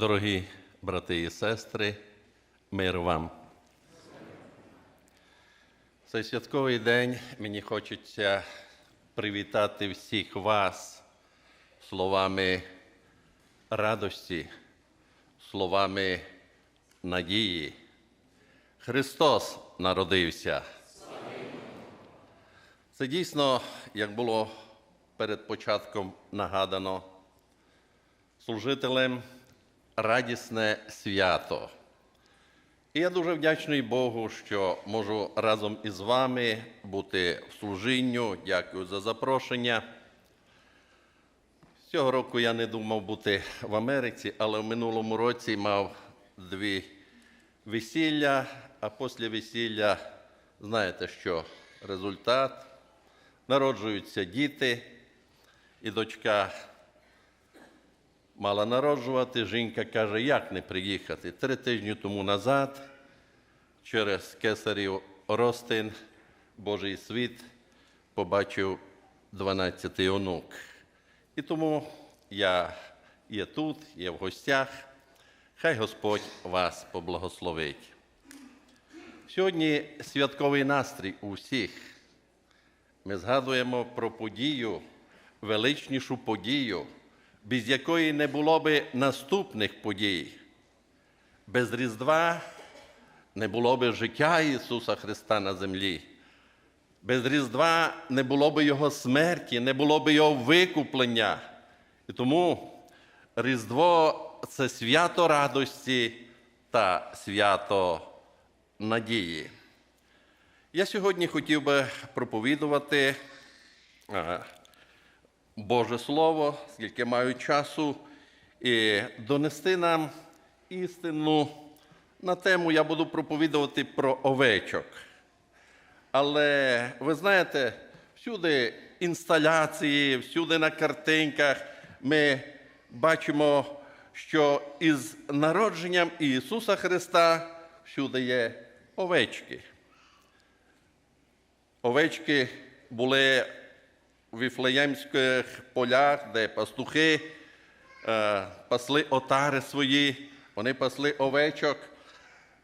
Дорогі брати і сестри, мир вам. В Цей святковий день мені хочеться привітати всіх вас словами радості, словами надії. Христос народився. Це дійсно, як було перед початком нагадано, служителем радісне свято. І я дуже вдячний Богу, що можу разом із вами бути в служінню. Дякую за запрошення. Цього року я не думав бути в Америці, але в минулому році мав дві весілля, а після весілля, знаєте, що результат. Народжуються діти, і дочка мала народжувати. Жінка каже, як не приїхати. Три тижні тому назад, через кесарів Ростин, Божий світ, побачив 12-й онук. І тому я є тут, є в гостях. Хай Господь вас поблагословить. Сьогодні святковий настрій у всіх. Ми згадуємо про подію, величнішу подію, без якої не було би наступних подій. Без Різдва не було би життя Ісуса Христа на землі. Без Різдва не було би Його смерті, не було би Його викуплення. І тому Різдво це свято радості та свято надії. Я сьогодні хотів би проповідувати е, Боже Слово, скільки маю часу, і донести нам істину на тему я буду проповідувати про овечок. Але ви знаєте, всюди інсталяції, всюди на картинках ми бачимо, що із народженням Ісуса Христа всюди є овечки. Овечки були віфлеємських полях, де пастухи е, пасли отари свої, вони пасли овечок.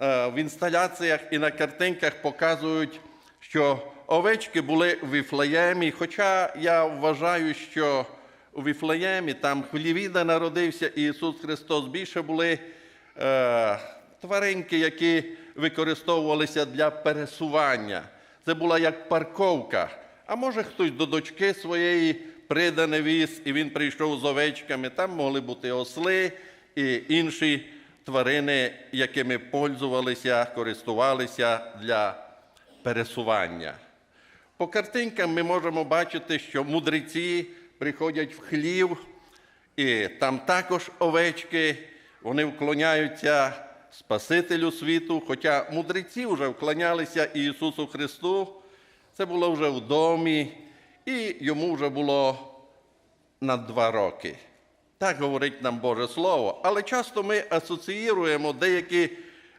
Е, в інсталяціях і на картинках показують, що овечки були у Віфлеємі, хоча я вважаю, що у Віфлеємі, там в Лівіда народився Ісус Христос, більше були е, тваринки, які використовувалися для пересування. Це була як парковка. А може хтось до дочки своєї придане віз, і він прийшов з овечками. Там могли бути осли і інші тварини, якими пользувалися, користувалися для пересування. По картинкам ми можемо бачити, що мудреці приходять в хлів, і там також овечки, вони вклоняються Спасителю світу, хоча мудреці вже вклонялися Ісусу Христу, це було вже в домі, і йому вже було на два роки. Так говорить нам Боже Слово. Але часто ми асоціюємо деякі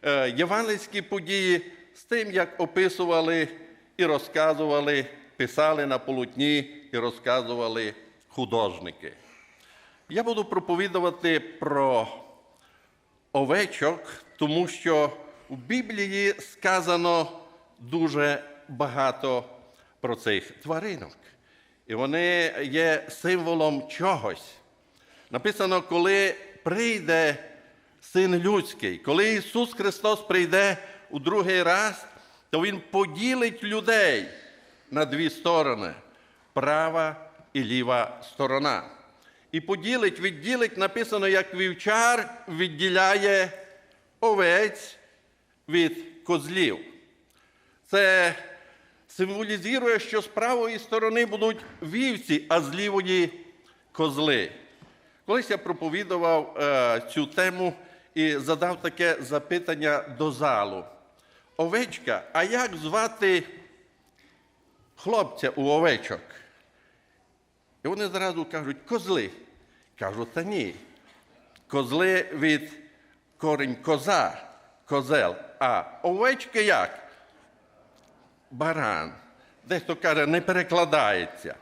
е, євангельські події з тим, як описували і розказували, писали на полотні і розказували художники. Я буду проповідувати про овечок, тому що в Біблії сказано дуже багато про цих тваринок. І вони є символом чогось. Написано, коли прийде Син людський, коли Ісус Христос прийде у другий раз, то Він поділить людей на дві сторони права і ліва сторона. І поділить, відділить, написано, як вівчар відділяє овець від козлів. Це символізує, що з правої сторони будуть вівці, а з лівої козли. Колись я проповідував е, цю тему і задав таке запитання до залу. Овечка, а як звати хлопця у овечок? І вони зразу кажуть, козли. Кажу, та ні. Козли від корінь коза, козел. А овечки як? Баран. Дехто каже, не перекладається.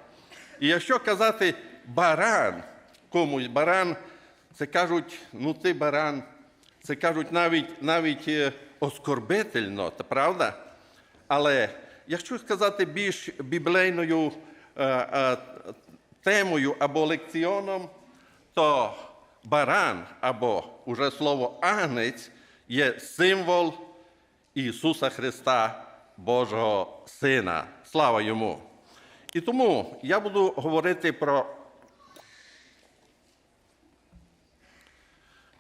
І якщо казати баран, комусь баран, Це кажуть, ну ти баран, це кажуть навіть, навіть е, оскорбительно, правда? Але якщо сказати більш біблейною е, е, темою або лекціоном, то баран або уже слово агнець є символ Ісуса Христа, Божого Сина. Слава йому! І тому я буду говорити про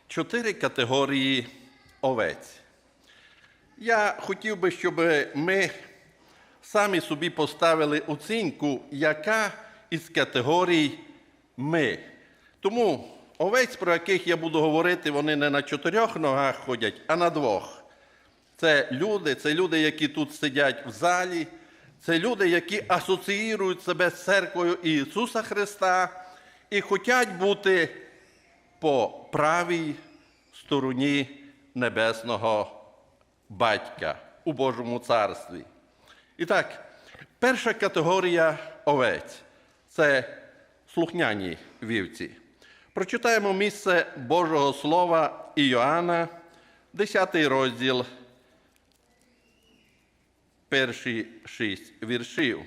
чотири категорії овець. Я хотів би, щоб ми самі собі поставили оцінку, яка із категорій ми. Тому овець, про яких я буду говорити, вони не на чотирьох ногах ходять, а на двох. Це люди, це люди, які тут сидять в залі, це люди, які асоціюють себе з церквою Ісуса Христа і хочуть бути по правій стороні Небесного Батька у Божому царстві. І так, перша категорія овець це слухняні вівці. Прочитаємо місце Божого Слова Іоанна, 10 розділ, перші шість віршів.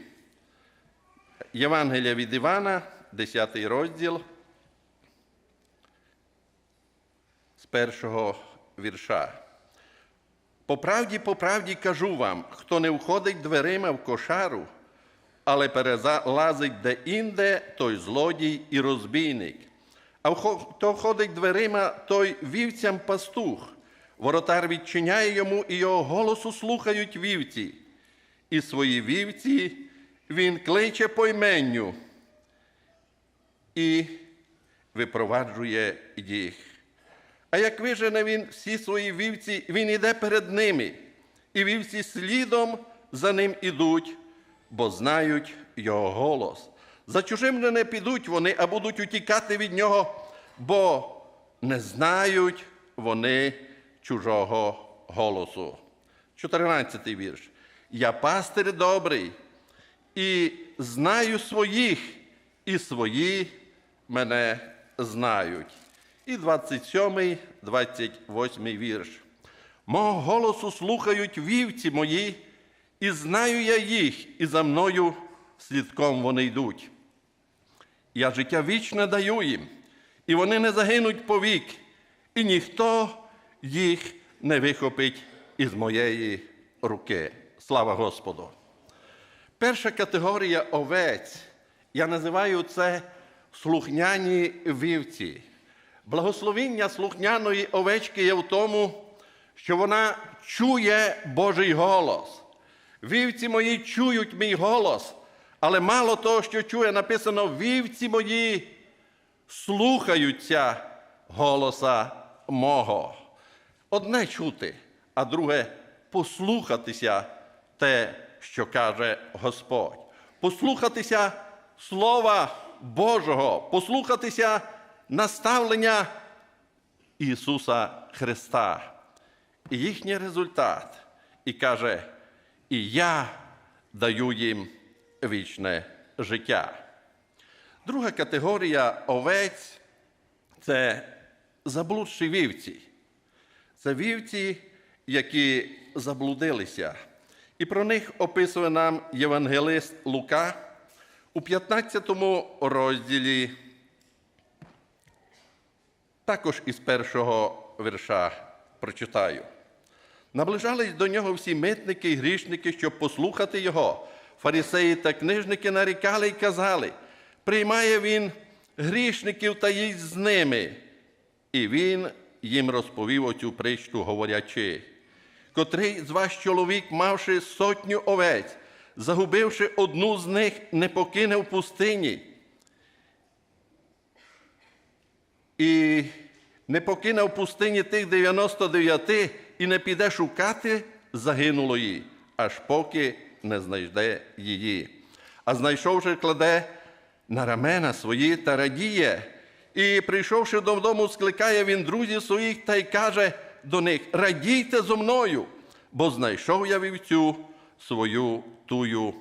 Євангелія від Івана, 10 розділ, з першого вірша. По правді, по правді кажу вам, хто не входить дверима в кошару, але перелазить де-інде, той злодій і розбійник. А хто ходить дверима, той вівцям пастух. Воротар відчиняє йому, і його голосу слухають вівці. І свої вівці він кличе по іменню і випроваджує їх. А як вижене він всі свої вівці, він іде перед ними, і вівці слідом за ним ідуть, бо знають його голос. За чужим не підуть вони, а будуть утікати від нього, бо не знають вони чужого голосу. 14 вірш. Я пастир добрий, і знаю своїх, і свої мене знають. І 27, 28 вірш. Мого голосу слухають вівці мої, і знаю я їх, і за мною слідком вони йдуть. Я життя вічне даю їм, і вони не загинуть повік, і ніхто їх не вихопить із моєї руки. Слава Господу! Перша категорія овець, я називаю це слухняні вівці. Благословіння слухняної овечки є в тому, що вона чує Божий голос. Вівці мої чують мій голос, але мало того, що чує, написано: вівці мої слухаються голоса мого. Одне чути, а друге послухатися те, що каже Господь. Послухатися Слова Божого, послухатися наставлення Ісуса Христа. І їхній результат. І каже, і я даю їм вічне життя. Друга категорія овець це заблудші вівці. Це вівці, які заблудилися. І про них описує нам євангелист Лука у 15 розділі, також із першого вірша прочитаю. Наближались до нього всі митники і грішники, щоб послухати його. Фарисеї та книжники нарікали й казали, приймає він грішників та їсть з ними. І він їм розповів оцю притчу, говорячи, котрий з вас чоловік, мавши сотню овець, загубивши одну з них, не покине в пустині. І не покине в пустині тих 99 і не піде шукати загинулої, аж поки не знайде її. А знайшовши, кладе на рамена свої та радіє. І, прийшовши додому, скликає він друзів своїх та й каже до них: радійте зо мною, бо знайшов я вівцю свою тую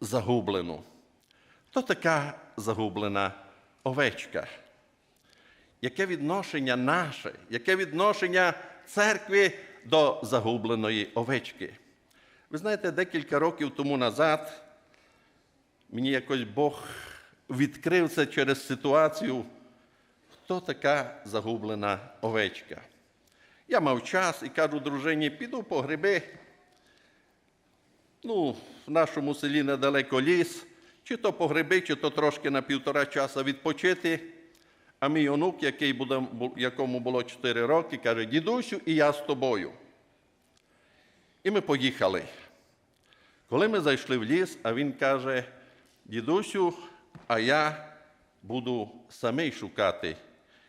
загублену. То така загублена овечка. яке відношення наше, яке відношення церкви до загубленої овечки. Ви знаєте, декілька років тому назад мені якось Бог відкрив це через ситуацію, хто така загублена овечка. Я мав час і кажу дружині, піду по гриби. Ну, в нашому селі недалеко ліс, чи то по гриби, чи то трошки на півтора часа відпочити. А мій онук, який буде, якому було 4 роки, каже: дідусю, і я з тобою. І ми поїхали. Коли ми зайшли в ліс, а він каже: дідусю, а я буду самий шукати.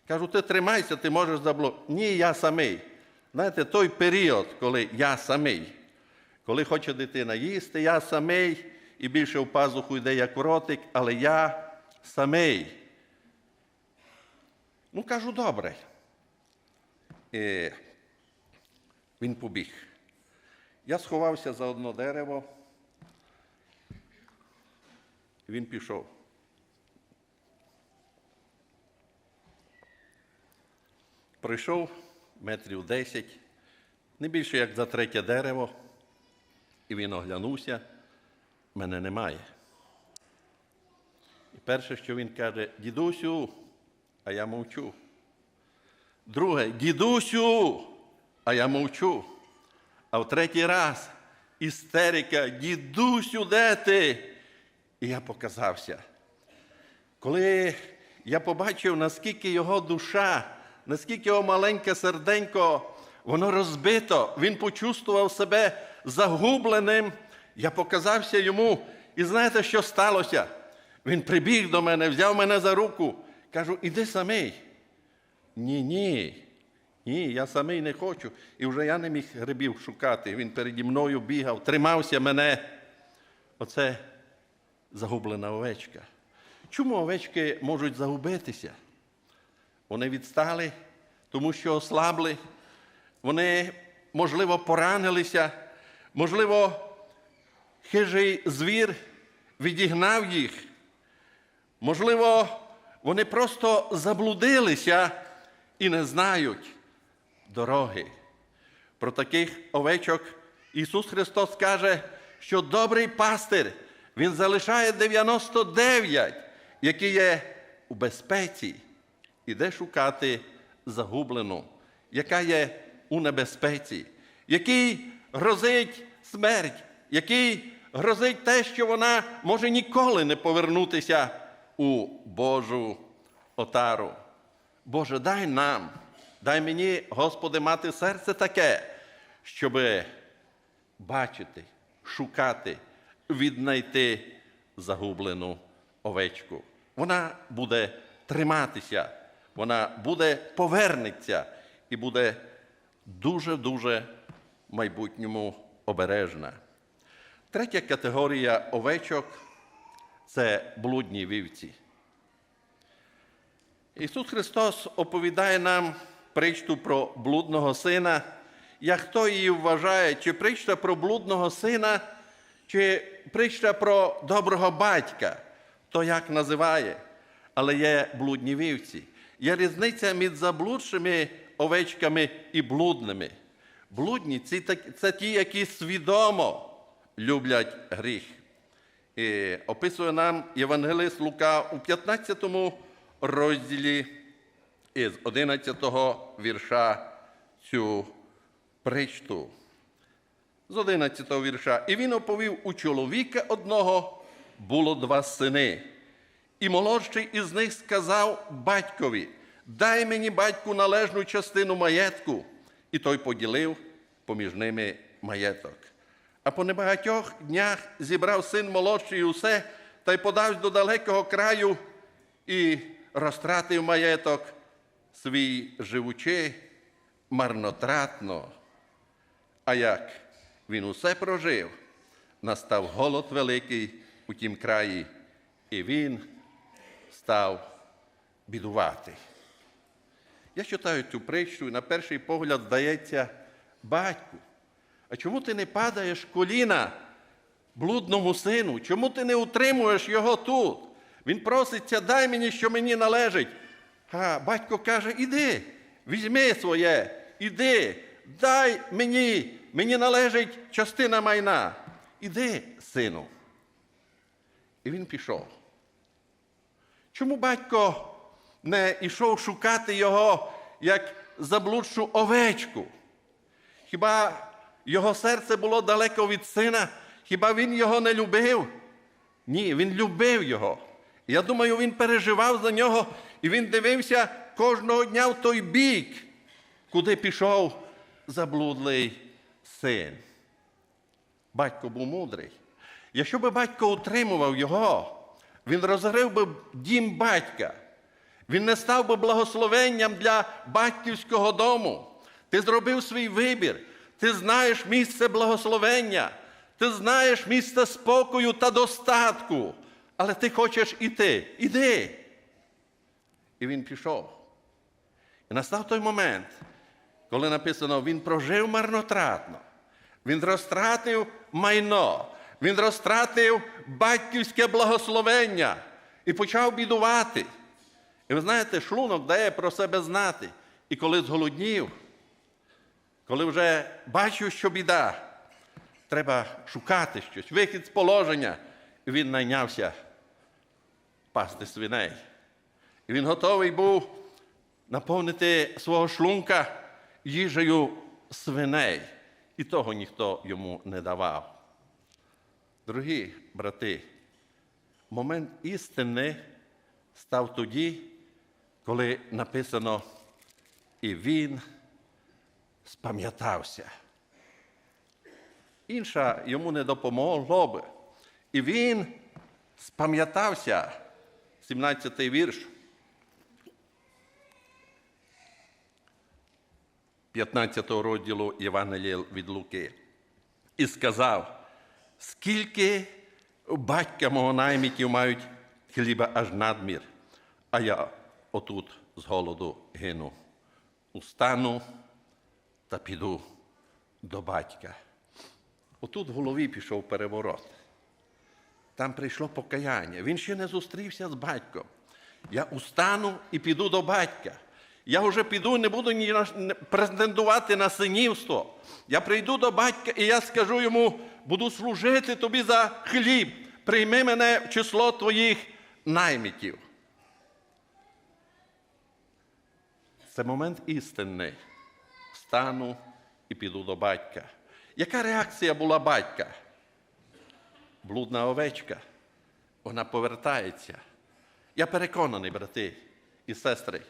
Кажу, ти тримайся, ти можеш заблокувати. Ні, я самий. Знаєте, той період, коли я самий, коли хоче дитина їсти, я самий, і більше в пазуху йде, як ротик, але я самий. Ну, кажу, добре. І він побіг. Я сховався за одно дерево. Він пішов. Пройшов метрів десять, не більше як за третє дерево, і він оглянувся, мене немає. І перше, що він каже, дідусю, а я мовчу. Друге, дідусю, а я мовчу. А в третій раз істерика, дідусю, де ти? І я показався. Коли я побачив, наскільки його душа, наскільки його маленьке серденько, воно розбито, він почувствував себе загубленим, я показався йому. І знаєте, що сталося? Він прибіг до мене, взяв мене за руку. Кажу, іди самий. Ні, ні. Ні, я самий не хочу. І вже я не міг грибів шукати. Він переді мною бігав, тримався мене. Оце загублена овечка. Чому овечки можуть загубитися? Вони відстали, тому що ослабли, вони, можливо, поранилися, можливо, хижий звір відігнав їх. Можливо, вони просто заблудилися і не знають дороги. Про таких овечок Ісус Христос каже, що добрий пастир, Він залишає 99, які є у безпеці, іде шукати загублену, яка є у небезпеці, який грозить смерть, який грозить те, що вона може ніколи не повернутися у Божу отару. Боже, дай нам, дай мені, Господи, мати серце таке, щоб бачити, шукати, віднайти загублену овечку. Вона буде триматися, вона буде повернеться і буде дуже-дуже в майбутньому обережна. Третя категорія овечок це блудні вівці. Ісус Христос оповідає нам притчу про блудного сина. Як хто її вважає, чи притча про блудного сина, чи притча про доброго батька, то як називає, але є блудні вівці. Є різниця між заблудшими овечками і блудними. Блудні це, ті, які свідомо люблять гріх. І описує нам Євангелист Лука у 15 розділі із 11 вірша цю причту. З 11 вірша. І він оповів у чоловіка одного було два сини. І молодший із них сказав батькові: Дай мені батьку належну частину маєтку. І той поділив поміж ними маєток. А по небагатьох днях зібрав син молодший усе та й подався до далекого краю і розтратив маєток свій живучи марнотратно. А як він усе прожив, настав голод великий у тім краї, і він став бідувати. Я читаю цю притчу, і на перший погляд здається, батьку, а чому ти не падаєш коліна блудному сину? Чому ти не утримуєш його тут? Він проситься, дай мені, що мені належить. А батько каже: іди, візьми своє, іди, дай мені, мені належить частина майна. Іди, сину. І він пішов. Чому батько не йшов шукати його як заблудшу овечку? Хіба його серце було далеко від сина? Хіба він його не любив? Ні, він любив його. Я думаю, він переживав за нього і він дивився кожного дня в той бік, куди пішов заблудлий син. Батько був мудрий. Якщо би батько утримував його, він розрив би дім батька. Він не став би благословенням для батьківського дому. Ти зробив свій вибір. Ти знаєш місце благословення, ти знаєш місце спокою та достатку. Але ти хочеш іти. Іди. І він пішов. І настав той момент, коли написано, він прожив марнотратно, він розтратив майно, він розтратив батьківське благословення і почав бідувати. І ви знаєте, шлунок дає про себе знати. І коли зголоднів, коли вже бачив, що біда, треба шукати щось, вихід з положення. І він найнявся пасти свиней. І він готовий був наповнити свого шлунка їжею свиней. І того ніхто йому не давав. Дорогі брати, момент істини став тоді, коли написано, і він спам'ятався. Інша йому не допомогло би. І він спам'ятався, 17-й вірш, 15 розділу Євангелія від Луки. І сказав, скільки батька мого наймітів мають хліба аж надмір, а я отут з голоду гину. Устану та піду до батька. Отут в голові пішов переворот. Там прийшло покаяння. Він ще не зустрівся з батьком. Я устану і піду до батька. Я вже піду, не буду ні претендувати на синівство. Я прийду до батька і я скажу йому, буду служити тобі за хліб. Прийми мене в число твоїх наймітів. Це момент істинний. Встану і піду до батька. Яка реакція була батька? Блудна овечка. Вона повертається. Я переконаний, брати і сестри,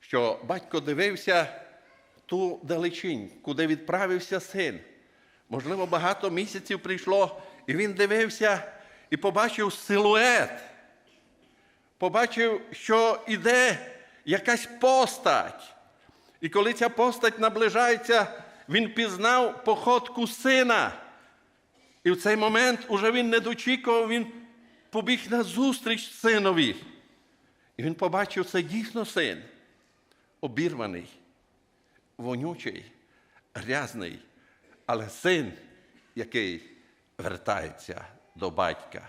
що батько дивився ту далечінь, куди відправився син. Можливо, багато місяців прийшло, і він дивився і побачив силует. Побачив, що іде якась постать. І коли ця постать наближається, він пізнав походку сина. І в цей момент уже він не дочікував, він побіг на зустріч синові. І він побачив, це дійсно син, обірваний, вонючий, грязний, але син, який вертається до батька.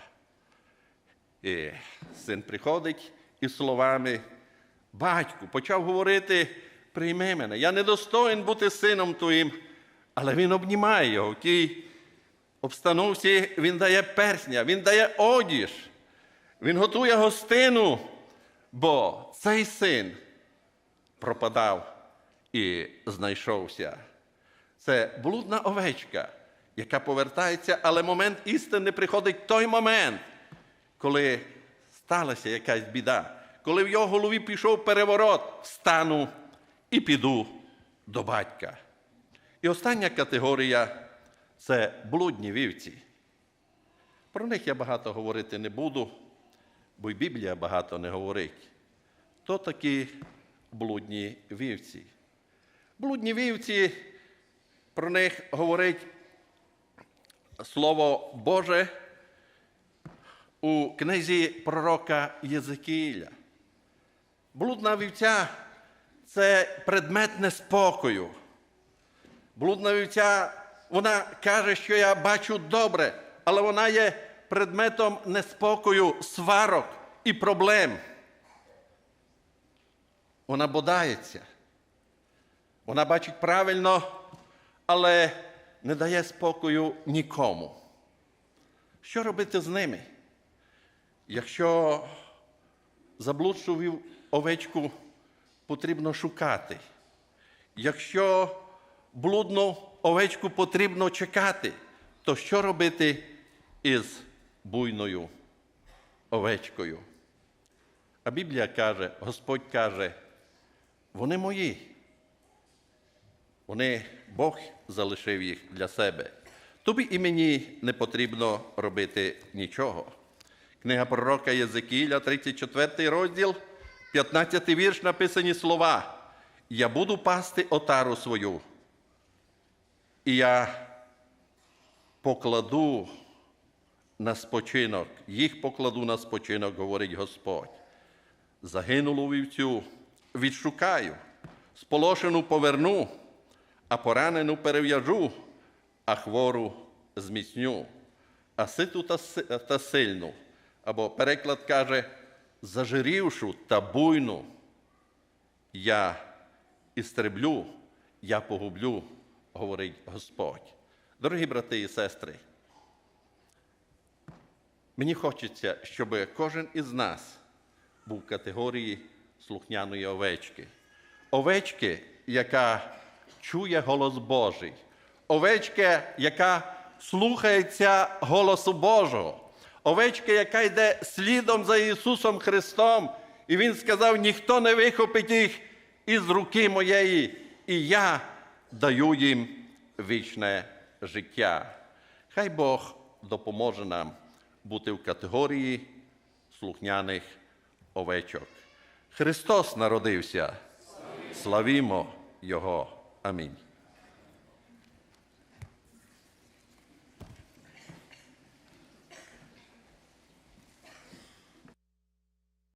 І син приходить із словами, батьку, почав говорити, прийми мене, я недостоїн бути сином твоїм, але він обнімає його в обстановці, він дає персня, він дає одіж, він готує гостину, бо цей син пропадав і знайшовся. Це блудна овечка, яка повертається, але момент істини приходить той момент, коли сталася якась біда, коли в його голові пішов переворот, стану і піду до батька. І остання категорія це блудні вівці. Про них я багато говорити не буду, бо й Біблія багато не говорить. То такі блудні вівці. Блудні вівці, про них говорить Слово Боже у книзі пророка Єзекіїля. Блудна вівця це предмет неспокою. Блудна вівця, вона каже, що я бачу добре, але вона є предметом неспокою, сварок і проблем. Вона бодається. Вона бачить правильно, але не дає спокою нікому. Що робити з ними? Якщо заблудшу овечку потрібно шукати, якщо блудну овечку потрібно чекати, то що робити із буйною овечкою? А Біблія каже, Господь каже, вони мої. Вони, Бог залишив їх для себе. Тобі і мені не потрібно робити нічого. Книга пророка Єзекіля, 34 розділ, 15 вірш написані слова. Я буду пасти отару свою, і я покладу на спочинок, їх покладу на спочинок, говорить Господь. Загинулу вівцю відшукаю, сполошену поверну, а поранену перев'яжу, а хвору зміцню, а ситу та, сильну. Або переклад каже, зажирівшу та буйну, я істреблю, я погублю, говорить Господь. Дорогі брати і сестри, мені хочеться, щоб кожен із нас був в категорії слухняної овечки. Овечки, яка чує голос Божий, овечка, яка слухається голосу Божого, овечка, яка йде слідом за Ісусом Христом. І Він сказав: ніхто не вихопить їх із руки моєї, і я даю їм вічне життя. Хай Бог допоможе нам бути в категорії слухняних овечок. Христос народився. Славімо Його. Amém.